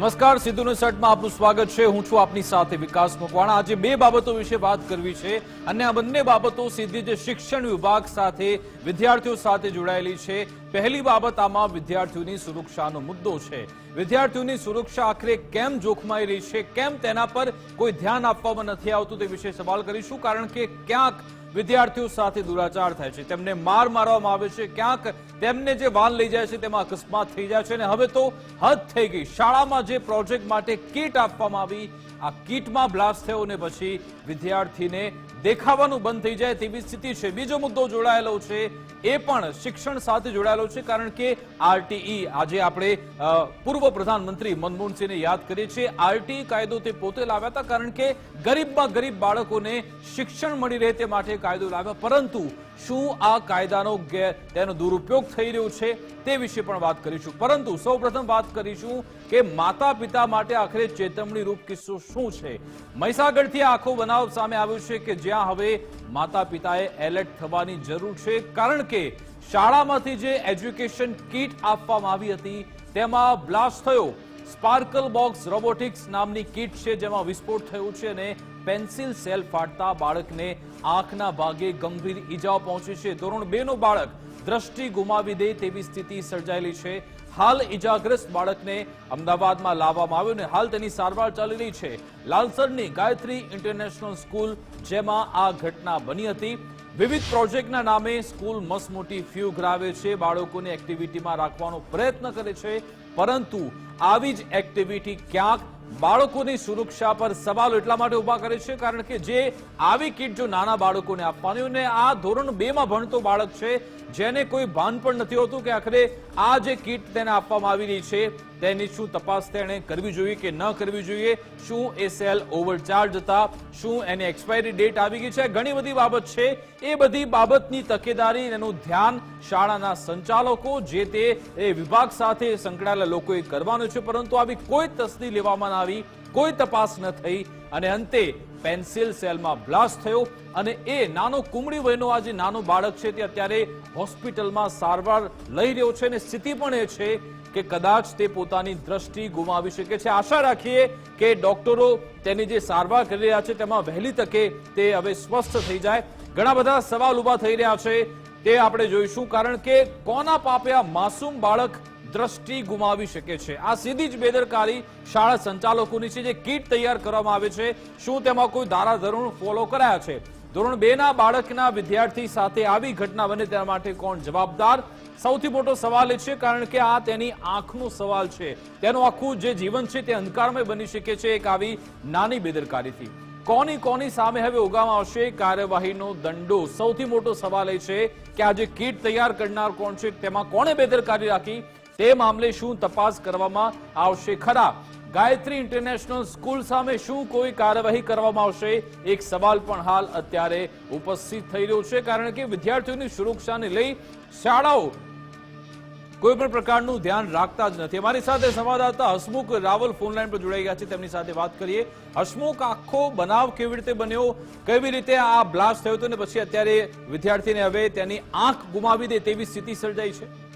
નમસ્કાર, સિદ્ધુનો સેટમાં આપનું સ્વાગત છે. હું છું આપની સાથે વિકાસ મકવાણા. આજે બે બાબતો વિશે વાત કરવી છે અને આ બંને બાબતો સીધી જ શિક્ષણ વિભાગ સાથે વિદ્યાર્થીઓ સાથે જોડાયેલી છે. પહેલી બાબત આમાં વિદ્યાર્થીઓની સુરક્ષાનો મુદ્દો છે. વિદ્યાર્થીઓની સુરક્ષા આખરે કેમ જોખમાઈ રહી છે? કેમ તેના પર કોઈ ધ્યાન આપવામાં નથી આવતું? તે વિશે સવાલ કરીશું, કારણ કે ક્યાંક વિદ્યાર્થીઓ સાથે દુરાચાર થાય છે. તેમને માર મારવામાં આવે છે. ક્યાંક તેમને જે વાન લઈ જાય છે તેમાં અકસ્માત થઈ જાય છે. અને હવે તો હદ થઈ ગઈ. શાળામાં જે પ્રોજેક્ટ માટે કીટ આપવામાં આવી, આ કીટમાં બ્લાસ્ટ થયો અને પછી વિદ્યાર્થીને દેખાવાનું બંધ થઈ જાય તેવી સ્થિતિ છે. બીજો મુદ્દો જોડાયેલો છે. એ પણ શિક્ષણ સાથે જોડાયેલો છે, કારણ કે આરટીઈ આજે આપણે પૂર્વ પ્રધાનમંત્રી મનમોહનસિંહને યાદ કરીએ છીએ. આરટીઈ કાયદો તે પોતે લાવ્યા હતા, કારણ કે ગરીબમાં ગરીબ બાળકોને શિક્ષણ મળી રહે તે માટે કાયદો લાવ્યા. પરંતુ શું આ કાયદાનો તેનો દુરુપયોગ થઈ રહ્યો છે તે વિશે પણ વાત કરીશું. પરંતુ સૌપ્રથમ વાત કરીશું કે માતા પિતા માટે આખરે ચેતવણી રૂપ કિસ્સો શું છે? મહીસાગરથી આખો બનાવ સામે આવ્યો છે કે જ્યાં હવે માતા પિતાએ એલર્ટ થવાની જરૂર છે, કારણ કે શાળામાંથી જે એજ્યુકેશન કીટ આપવામાં આવી હતી, તેમાં બ્લાસ્ટ થયો. સ્પાર્કલ બોક્સ રોબોટિક્સ નામની કીટ છે, જેમાં વિસ્ફોટ થયો છે અને પેન્સિલ સેલ ફાટતા બાળકને આંખના ભાગે ગંભીર ઈજાઓ પહોંચી છે. ધોરણ બે નું બાળક દ્રષ્ટિ ગુમાવી દે તેવી સ્થિતિ સર્જાયેલી છે. હાલ ઈજાગ્રસ્ત બાળકને અમદાવાદમાં લાવવામાં આવ્યો અને હાલ તેની સારવાર ચાલી રહી છે. લાલસરની ગાયત્રી ઇન્ટરનેશનલ સ્કૂલ, જેમાં આ ઘટના બની હતી. વિવિધ પ્રોજેક્ટના નામે સ્કૂલ મસમોટી ફ્યુ ગ્રાવે છે. બાળકોને એક્ટિવિટીમાં રાખવાનો પ્રયત્ન કરે છે. પરંતુ આવી જ એક્ટિવિટી ક્યાંક બાળકોની સુરક્ષા પર સવાલો એટલા માટે ઊભા કરે છે, કારણ કે જે આવી કીટ જો નાના બાળકોને આપવાની અને આ ધોરણ બે માં ભણતો બાળક છે, જેને કોઈ ભાન પણ નથી હોતું કે આખરે આ જે કીટ તેને આપવામાં આવી રહી છે તેની શું તપાસ તેણે કરવી જોઈએ કે ન કરવી જોઈએ? શું એ સેલ ઓવરચાર્જ હતા? શું એની એક્સપાયરી ડેટ આવી ગઈ છે? ઘણી બધી બાબત છે. એ બધી બાબતની તકેદારી એનું ધ્યાન શાળાના સંચાલકો જે તે વિભાગ સાથે સંકળાયેલા લોકોએ કરવાનું છે. પરંતુ આવી કોઈ તસ્દી લેવામાં આવી. કોઈ તપાસ ન થઈ અને અંતે પેન્સિલ સેલમાં બ્લાસ્ટ થયો અને એ નાનો કુમળી વયનો આ જે નાનો બાળક છે તે અત્યારે હોસ્પિટલમાં સારવાર લઈ રહ્યો છે અને સ્થિતિ પણ એ છે કે કદાચ તે પોતાની દ્રષ્ટિ ગુમાવી શકે છે. આશા રાખીએ કે ડોક્ટરો તેની જે સારવાર કરી રહ્યા છે તેમાં વહેલી તકે તે હવે સ્વસ્થ થઈ જાય. ઘણા બધા સવાલ ઊભા થઈ રહ્યા છે. તે આપણે જોઈશું કારણ કે કોના પાપે આ માસૂમ બાળક દ્રષ્ટિ ગુમાવી શકે છે. આ સીધી જ બેદરકારી શાળા સંચાલકોની છે, જે કીટ તૈયાર કરવામાં આવે છે. શું તેમાં કોઈ ધારાધોરણ ફોલો કરાયા છે? ધોરણ બે ના બાળકના વિદ્યાર્થી સાથે આવી ઘટના બને તેના માટે કોણ જવાબદાર? સૌથી મોટો સવાલ એ છે, કારણ કે આ તેની આંખનો સવાલ છે. તેનું આખું જે જીવન છે તે અંધકારમય બની શકે છે એક આવી નાની બેદરકારીથી. કોની કોની સામે હવે ઉગામાં આવશે? કાર્યવાહીનો દંડો. સૌથી મોટો સવાલ એ છે કે આ જે કીટ તૈયાર કરનાર કોણ છે, તેમાં કોણે બેદરકારી રાખી? તે મામલે શું તપાસ કરવામાં આવશે ખરા? ગાયત્રી ઇન્ટરનેશનલ સ્કૂલ સામે શું કોઈ કાર્યવાહી કરવામાં આવશે? એક સવાલ પણ હાલ અત્યારે ઉપસ્થિત થઈ રહ્યો છે, કારણ કે વિદ્યાર્થીઓની સુરક્ષાને લઈ શાળાઓ કોઈ પણ પ્રકારનું ધ્યાન રાખતા જ નથી. અમારી સાથે સંવાદદાતા હસમુખ રાવલ ફોનલાઈન પર જોડાઈ ગયા છે. તેમની સાથે વાત કરીએ. હસમુખ, આખો બનાવ કેવી રીતે બન્યો? કેવી રીતે આ બ્લાસ્ટ થયો હતો? ને પછી અત્યારે વિદ્યાર્થીને હવે તેની આંખ ગુમાવી દે તેવી સ્થિતિ સર્જાઈ છે.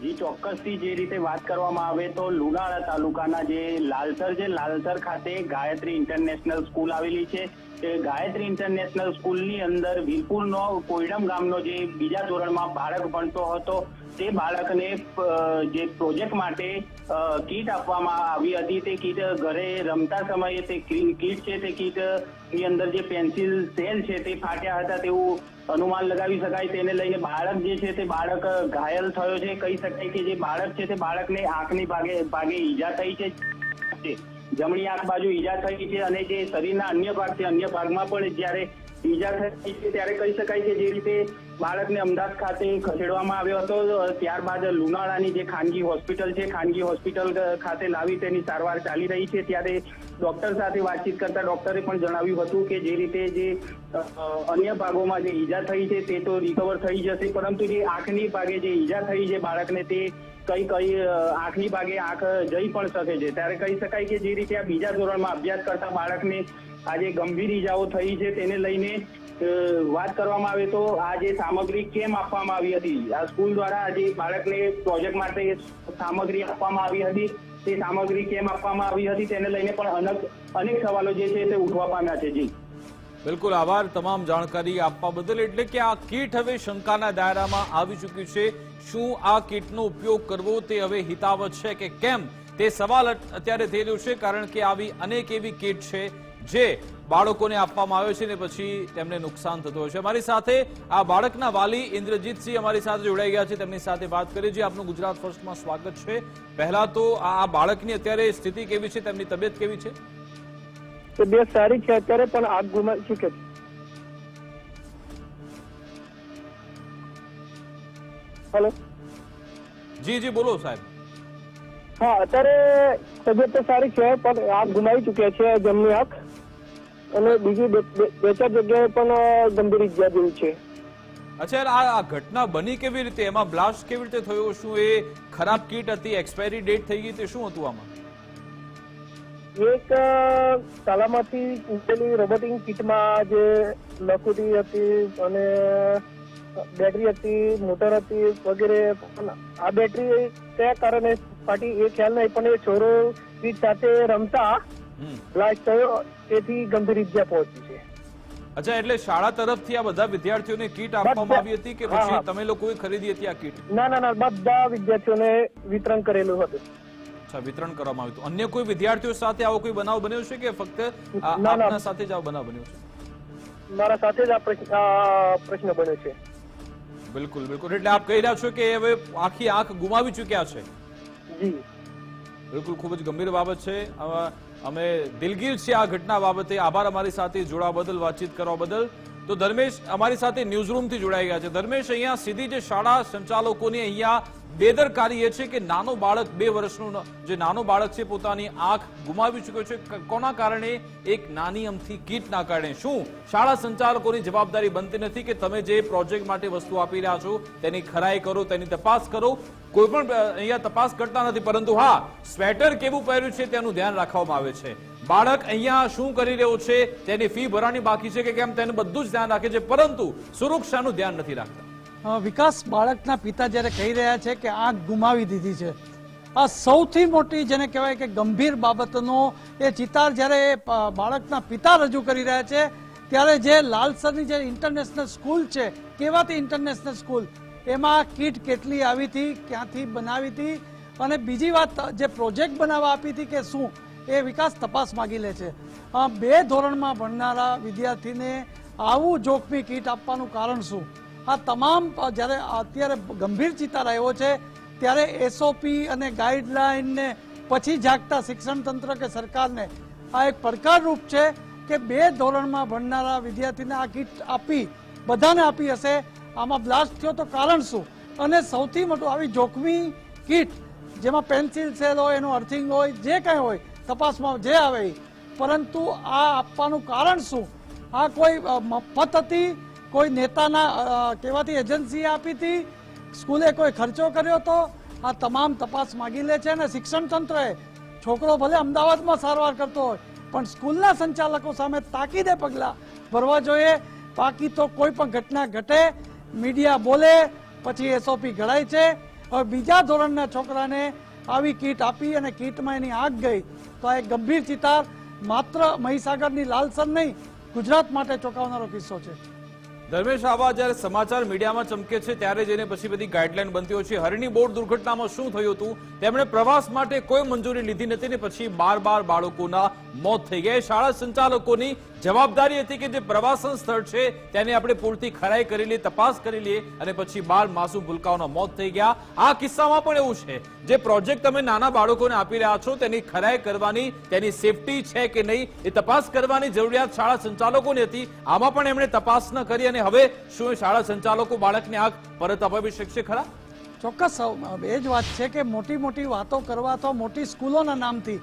જી, ચોક્કસથી જે રીતે વાત કરવામાં આવે તો લુણાવાડા તાલુકાના જે લાલસર છે, લાલસર ખાતે ગાયત્રી ઇન્ટરનેશનલ સ્કૂલ આવેલી છે. તે ગાયત્રી ઇન્ટરનેશનલ સ્કૂલની અંદર વીરપુરનો કોઈડમ ગામનો જે બીજા ધોરણમાં બાળક ભણતો હતો, તે બાળકને જે પ્રોજેક્ટ માટે કીટ આપવામાં આવી હતી. તે કીટ ઘરે રમતા સમયે તે કીટ છે, તે કીટ ની અંદર જે પેન્સિલ સેલ છે તે ફાટ્યા હતા તેવું અનુમાન લગાવી શકાય તેને લઈને બાળક જે છે તે બાળક ઘાયલ થયો છે કહી શકાય કે જે બાળક છે તે બાળકને આંખની ભાગે ભાગે ઈજા થઈ છે છે. જમણી આંખ બાજુ ઈજા થઈ છે અને જે શરીરના અન્ય ભાગ છે, અન્ય ભાગમાં પણ જ્યારે ઈજા થઈ છે ત્યારે કહી શકાય કે જે રીતે બાળકને અમદાવાદ ખાતે ખસેડવામાં આવ્યો હતો. ત્યારબાદ લુણાળાની જે ખાનગી હોસ્પિટલ છે, ખાનગી હોસ્પિટલ ખાતે લાવી તેની સારવાર ચાલી રહી છે. ત્યારે ડોક્ટર સાથે વાતચીત કરતા ડોક્ટરે પણ જણાવ્યું હતું કે જે રીતે જે અન્ય ભાગોમાં જે ઈજા થઈ છે તે તો રિકવર થઈ જશે. પરંતુ જે આંખની ભાગે જે ઈજા થઈ છે બાળકને તે કઈ કઈ આંખની ભાગે આંખ જઈ પણ શકે છે. ત્યારે કહી શકાય કે જે રીતે આ બીજા ધોરણમાં અભ્યાસ કરતા બાળકને આજે ગંભીર ઈજાઓ થઈ છે, તેને લઈને વાત કરવામાં આવે તો આ જે સામગ્રી કેમ આપવામાં આવી હતી? આ સ્કૂલ દ્વારા આજે બાળકને પ્રોજેક્ટ માટે સામગ્રી આપવામાં આવી હતી. તે સામગ્રી કેમ આપવામાં આવી હતી તેને લઈને પણ અનેક અનેક સવાલો જે છે તે ઉઠવા પામ્યા છે. જી. બિલકુલ, આભાર તમામ જાણકારી આપવા બદલ. એટલે કે આ કીટ હવે શંકાના દાયરામાં આવી ચૂક્યું છે. શું આ કીટનો ઉપયોગ કરવો તે હવે હિતાવત છે કે કેમ? તે સવાલ અત્યારે થઈ રહ્યો છે, કારણ કે આવી અનેક એવી કીટ છે જે બાળકોને આપવામાં આવે છે ને પછી તેમને નુકસાન થતું હોય છે. અમારી સાથે આ બાળકના વાલી ઇન્દ્રજીતસિંહ અમારી સાથે જોડાઈ ગયા છે. તેમની સાથે વાત કરીએ છીએ આપનું ગુજરાત ફર્સ્ટમાં સ્વાગત છે. પહેલા તો આ બાળકની અત્યારે સ્થિતિ કેવી છે? તેમની તબિયત કેવી છે? તબિયત સારી છે અત્યારે પણ આગ ગુમાવી ચૂકે છે હેલો? જી જી બોલો સાહેબ. હા અત્યારે તબિયત તો સારી છે પણ આગ ગુમાવી ચુક્યા છે જમની આંખ. અને બીજી બે ચાર જગ્યાએ પણ ગંભીર ઇજા જેવું છે. અચ્છા આ ઘટના બની કેવી રીતે? એમાં બ્લાસ્ટ કેવી રીતે થયો? શું એ ખરાબ કીટ હતી? એક્સપાયરી ડેટ થઈ ગઈ તે શું હતું આમાં? એક તાલામાંથી મૂકેલી રોબોટિંગ કીટમાં જે લખોટી હતી અને બેટરી હતી મોટર હતી વગેરે આ બેટરી કયા કારણે ફાટી એ ખ્યાલ નહીં પણ એ છોરો સાથે રમતા હમ. થયો તેથી ગંભીર ઈજા પહોંચી છે. અચ્છા એટલે શાળા તરફથી આ બધા વિદ્યાર્થીઓને કીટ આપવામાં આવી હતી કે પછી તમે લોકોએ ખરીદી હતી આ કીટ? ના ના ના બધા વિદ્યાર્થીઓને વિતરણ કરેલું હતું. અચ્છા વિતરણ કરવામાં આવ્યું હતું. અન્ય કોઈ વિદ્યાર્થીઓ સાથે આવો કોઈ બનાવ બન્યો છે કે ફક્ત. આપના સાથે જ આવો બનાવ બન્યો છે? મારા સાથે જ આ પ્રશ્ન બન્યો છે. બિલકુલ બિલકુલ. એટલે આપ કહી રહ્યા છો કે હવે આખી આંખ ગુમાવી ચૂક્યા છે? જી. બિલકુલ ખૂબ જ ગંભીર બાબત છે. અમે દિલગીર છીએ આ ઘટના બાબતે. આભાર અમારી સાથે જોડાવા બદલ, વાતચીત કરવા બદલ. તો ધર્મેશ અમારી સાથે ન્યૂઝરૂમથી જોડાઈ ગયા છે. ધર્મેશ, અહીંયા સીધી જે શાળા સંચાલકોની અહીંયા બેદરકારી એ છે કે નાનો બાળક બે વર્ષનું જે નાનો બાળક છે પોતાની આંખ ગુમાવી ચૂક્યો છે. કોના કારણે? એક નાની અમથી કીટના કારણે. શું? શાળા સંચાલકોની જવાબદારી બનતી નથી કે તમે જે પ્રોજેક્ટ માટે વસ્તુ આપી રહ્યા છો તેની ખરાઈ કરો, તેની તપાસ કરો. કોઈ પણ અહીંયા તપાસ કરતા નથી, પરંતુ હા, સ્વેટર કેવું પહેર્યું છે તેનું ધ્યાન રાખવામાં આવે છે. બાળક અહીંયા શું કરી રહ્યો છે તેની ફી ભરવાની બાકી છે કે કેમ તેનું બધું જ ધ્યાન રાખે છે, પરંતુ સુરક્ષાનું ધ્યાન નથી રાખતા. વિકાસ બાળકના પિતા જ્યારે કહી રહ્યા છે કે આંખ ગુમાવી દીધી છે, આ સૌથી મોટી જેને કહેવાય કે ગંભીર બાબતનો એ ચિતાર જ્યારે એ બાળકના પિતા રજૂ કરી રહ્યા છે, ત્યારે જે લાલસરની જે ઇન્ટરનેશનલ સ્કૂલ છે કેવાતી ઇન્ટરનેશનલ સ્કૂલ એમાં કીટ કેટલી આવી હતી, ક્યાંથી બનાવી હતી? અને બીજી વાત, જે પ્રોજેક્ટ બનાવવા આપી હતી કે શું, એ વિકાસ તપાસ માગી લે છે. બે ધોરણમાં ભણનારા વિદ્યાર્થીને આવું જોખમી કીટ આપવાનું કારણ શું? આ તમામ જ્યારે અત્યારે ગંભીર ચિતાર આવ્યો છે, ત્યારે એસઓપી અને ગાઈડલાઇનને પછી જાગતા શિક્ષણ તંત્ર કે સરકારને આ એક પડકારરૂપ છે કે બે ધોરણમાં ભણનારા વિદ્યાર્થીને આ કીટ આપી, બધાને આપી હશે. આમાં બ્લાસ્ટ થયો તો કારણ શું? અને સૌથી મોટું આવી જોખમી કીટ, જેમાં પેન્સિલ સેલ હોય, એનું અર્થિંગ હોય, જે કંઈ હોય, તપાસમાં જે આવે. પરંતુ આ આપવાનું કારણ શું? આ કોઈ મફત હતી? કોઈ નેતાના કહેવાતી એજન્સીએ આપી હતી, સ્કૂલે કોઈ ખર્ચો કર્યો હતો આ તમામ તપાસ માગી લે છે અને શિક્ષણ તંત્રએ છોકરો ભલે અમદાવાદમાં સારવાર કરતો હોય, પણ સ્કૂલના સંચાલકો સામે તાકીદે પગલાં ભરવા જોઈએ. બાકી તો કોઈ પણ ઘટના ઘટે, મીડિયા બોલે, પછી એસઓપી ઘડાય છે. હવે બીજા ધોરણના છોકરાને આવી કીટ આપી અને કીટમાં એની આગ ગઈ, તો આ એક ગંભીર ચિતાર માત્ર મહીસાગરની લાલસર નહીં, ગુજરાત માટે ચોંકાવનારો કિસ્સો છે. ધર્મેશ આવા જ્યારે સમાચાર મીડિયામાં ચમકે છે, ત્યારે જઈને પછી બધી ગાઈડલાઈન બનતી હોય છે. હરણી બોટ દુર્ઘટનામાં શું થયું હતું? તેમણે પ્રવાસ માટે કોઈ મંજૂરી લીધી નથી ને પછી બાર બાર બાળકોના મોત થઈ ગયા. શાળા સંચાલકોની જવાબદારી હતી કે જે પ્રવાસન સ્થળ છે, તેની આપણે પૂરતી ખરાઈ કરી લઈએ, તપાસ કરી લઈએ અને પછી બાર માસૂમ ભૂલકાઓના મોત થઈ ગયા. આ કિસ્સામાં પણ એવું છે, જે પ્રોજેક્ટ તમે નાના બાળકોને આપી રહ્યા છો, તેની ખરાઈ કરવાની, તેની સેફટી છે કે નહીં, એ તપાસ કરવાની જરૂરિયાત શાળા સંચાલકોની હતી. આમાં પણ એમણે તપાસ ન કરી અને હવે શું શાળા સંચાલકો બાળકને આંખ પરત અપાવી શકશે ખરા? ચોક્કસ એ જ વાત છે કે મોટી મોટી વાતો કરવા તો મોટી સ્કૂલોના નામથી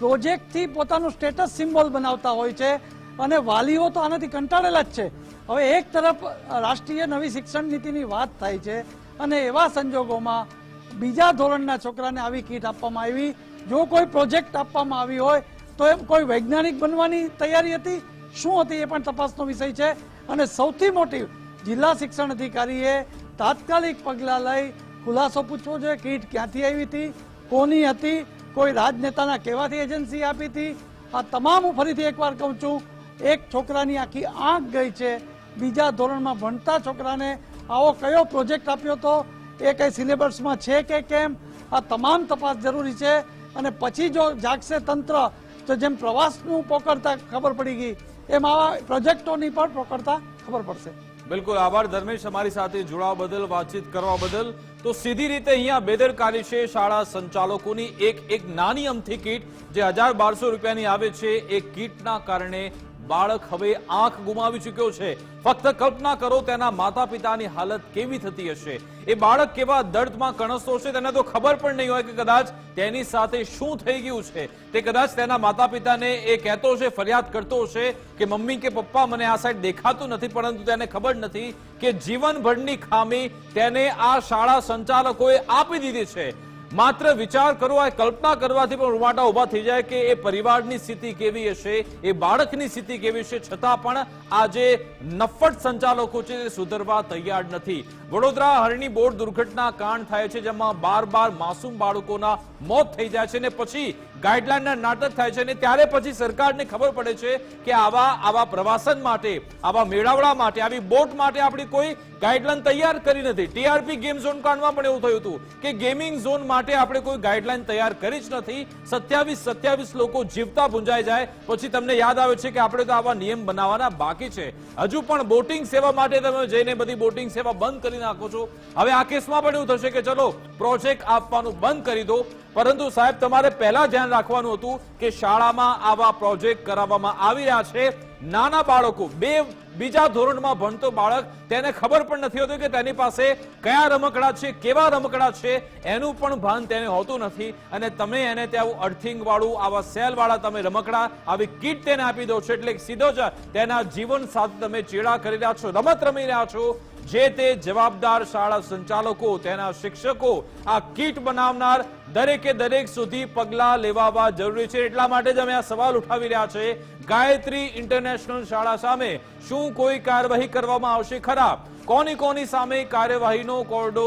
પ્રોજેક્ટથી પોતાનું સ્ટેટસ સિમ્બોલ બનાવતા હોય છે અને વાલીઓ તો આનાથી કંટાળેલા જ છે. હવે એક તરફ રાષ્ટ્રીય નવી શિક્ષણ નીતિની વાત થાય છે અને એવા સંજોગોમાં બીજા ધોરણના છોકરાને આવી કીટ આપવામાં આવી. જો કોઈ પ્રોજેક્ટ આપવામાં આવી હોય તો એમ કોઈ વૈજ્ઞાનિક બનવાની તૈયારી હતી? શું હતી એ પણ તપાસનો વિષય છે. અને સૌથી મોટી જિલ્લા શિક્ષણ અધિકારીએ તાત્કાલિક પગલાં લઈ ખુલાસો પૂછવો જોઈએ. કીટ ક્યાંથી આવી હતી? કોની હતી? કોઈ રાજનેતાના કહેવાથી એજન્સી આપી હતી. આ તમામ હું ફરીથી એકવાર કહું છું, એક છોકરાની આખી આંખ ગઈ છે. બીજા ધોરણમાં ભણતા છોકરાને આવો કયો પ્રોજેક્ટ આપ્યો હતો એ કંઈ સિલેબસમાં છે કે કેમ? આ તમામ તપાસ જરૂરી છે. અને પછી જો જાગશે તંત્ર, તો જેમ પ્રવાસનું પકડતા ખબર પડી ગઈ, એમ આવા પ્રોજેક્ટોની પણ પકડતા ખબર પડશે. બિલકુલ, આભાર ધર્મેશ અમારી સાથે જોડાવા બદલ, વાતચીત કરવા બદલ. તો સીધી રીતે અહીંયા બેદરકારી છે શાળા સંચાલકોની એક એક નાની અમથી કીટ, જે હજાર બારસો રૂપિયાની આવે છે એ કીટના કારણે બાળક હવે આંખ ગુમાવી ચૂક્યો છે. ફક્ત કલ્પના કરો તેના માતા પિતાની હાલત કેવી થતી હશે. એ બાળક કેવા દર્દમાં કણસતો હશે તેને તો ખબર પણ નહીં હોય કે કદાચ તેની સાથે શું થઈ ગયું છે. તે કદાચ તેના માતા પિતાને એ કહેતો છે, ફરિયાદ કરતો હશે કે મમ્મી કે પપ્પા મને આ સાઈડ દેખાતું નથી, પરંતુ તેને ખબર નથી કે જીવનભરની ખામી તેને આ શાળા સંચાલકોએ આપી દીધી છે. માત્ર વિચાર કરો, આ કલ્પના કરવાથી પણ રૂવાટા ઊભા થઈ જાય કે એ પરિવારની સ્થિતિ કેવી હશે, એ બાળકની સ્થિતિ કેવી હશે, છતાં પણ આ જે નફટ સંચાલકો છે તે સુધરવા તૈયાર નથી. વડોદરા હરણી બોટ દુર્ઘટના કાંડ થાય છે, જેમાં બાર બાર માસૂમ બાળકોના મોત થઈ જાય છે અને પછી ગાઈડલાઈનના નાટક થાય છે અને ત્યારે પછી સરકારને ખબર પડે છે કે આવા આવા પ્રવાસન માટે, આવા મેળાવડા માટે, આવી બોટ માટે આપણી કોઈ ગાઈડલાઈન તૈયાર કરી નથી. ટીઆરપી ગેમ ઝોન કાંડમાં પણ એવું થયું હતું કે ગેમિંગ ઝોન માટે આપણે કોઈ ગાઈડલાઈન તૈયાર કરી જ નથી. સત્યાવીસ સત્યાવીસ લોકો જીવતા ભૂંજાઈ જાય. પછી તમને યાદ આવે છે કે આપણે તો આવા નિયમ બનાવવાના બાકી છે. હજુ પણ બોટિંગ સેવા માટે તમે જઈને બધી બોટિંગ સેવા બંધ કરી નાખો છો. હવે આ કેસમાં પણ એવું થશે કે ચલો, પ્રોજેક્ટ આપવાનું બંધ કરી દો. પરંતુ સાહેબ, તમારે પહેલા ધ્યાન રાખવાનું હતું કે શાળામાં આવા પ્રોજેક્ટ કરાવવામાં આવી રહ્યા છે. નાના બાળકો, બે બીજા ધોરણમાં ભણતો બાળક, તેને ખબર પણ નથી હોતું કે તેની પાસે કયા રમકડા છે, કેવા રમકડા છે, એનું પણ ભાન તેને હોતું નથી. અને તમે એને ત્યાં અર્થિંગ વાળું આવા સેલ વાળા તમે રમકડા, આવી કીટ તેને આપી દો છો, એટલે સીધો જ તેના જીવન સાથે તમે ચેડા કરી રહ્યા છો, રમત રમી રહ્યા છો. જે તે જવાબદાર શાળા સંચાલકો, તેના શિક્ષકો આ કીટ બનાવનાર દરેકે દરેક સુધી પગલા લેવા જરૂરી છે. એટલા માટે જ અમે આ સવાલ ઉઠાવી રહ્યા છે. ગાયત્રી ઇન્ટરનેશનલ શાળા સામે શું કોઈ કાર્યવાહી કરવામાં આવશે? ખરા કોની કોની સામે કાર્યવાહીનો કોરડો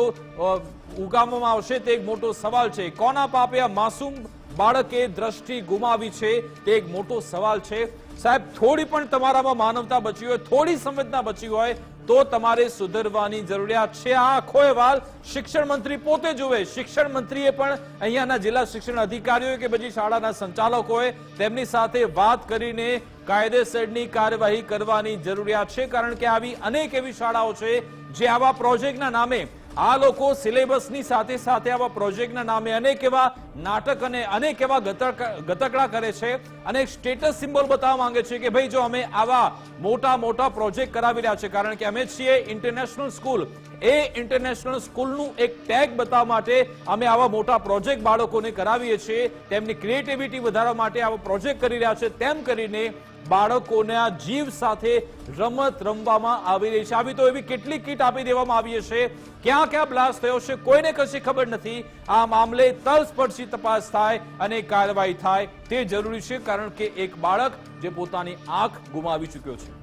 ઉગામવામાં આવશે? તે એક મોટો સવાલ છે. કોના પાપે આ માસૂમ બાળકે દ્રષ્ટિ ગુમાવી છે? તે એક મોટો સવાલ છે. સાહેબ, થોડી પણ તમારામાં માનવતા બચી હોય, થોડી સંવેદના બચી હોય તો તમારે સુધરવાની જરૂરિયાત છે. આ આખો અહેવાલ શિક્ષણ મંત્રી પોતે જુએ. શિક્ષણ મંત્રીએ પણ અહીંયાના જિલ્લા શિક્ષણ અધિકારીઓ કે પછી શાળાના સંચાલકોએ તેમની સાથે વાત કરીને કાયદેસરની કાર્યવાહી કરવાની જરૂરિયાત છે. કારણ કે આવી અનેક એવી શાળાઓ છે જે આવા પ્રોજેક્ટના નામે આ લોકો સિલેબસની સાથે સાથે આવા પ્રોજેક્ટના નામે અનેક એવા નાટક અને અનેક એવા ગતકડા કરે છે અને એક સ્ટેટસ સિમ્બોલ બતાવવા માંગે છે કે ભાઈ જો અમે આવા મોટા મોટા પ્રોજેક્ટ કરાવી રહ્યા છે, કારણ કે અમે છીએ ઇન્ટરનેશનલ સ્કૂલ એ ઇન્ટરનેશનલ સ્કૂલનું એક ટેગ બતાવવા માટે અમે આવા મોટા પ્રોજેક્ટ બાળકોને કરાવીએ છીએ. તેમની ક્રિએટિવિટી વધારવા માટે આવા પ્રોજેક્ટ કરી રહ્યા છે. તેમ કરીને બાળકોના જીવ સાથે રમત રમવામાં આવી રહી છે. આવી તો એવી કેટલી કીટ આપી દેવામાં આવી છે ક્યાં ક્યાં બ્લાસ્ટ થયો છે કોઈને કશી ખબર નથી. આ મામલે તલસ્પર્શી તપાસ થાય અને કાર્યવાહી થાય તે જરૂરી છે કારણ કે એક બાળક જે પોતાની આંખ ગુમાવી ચૂક્યો છે.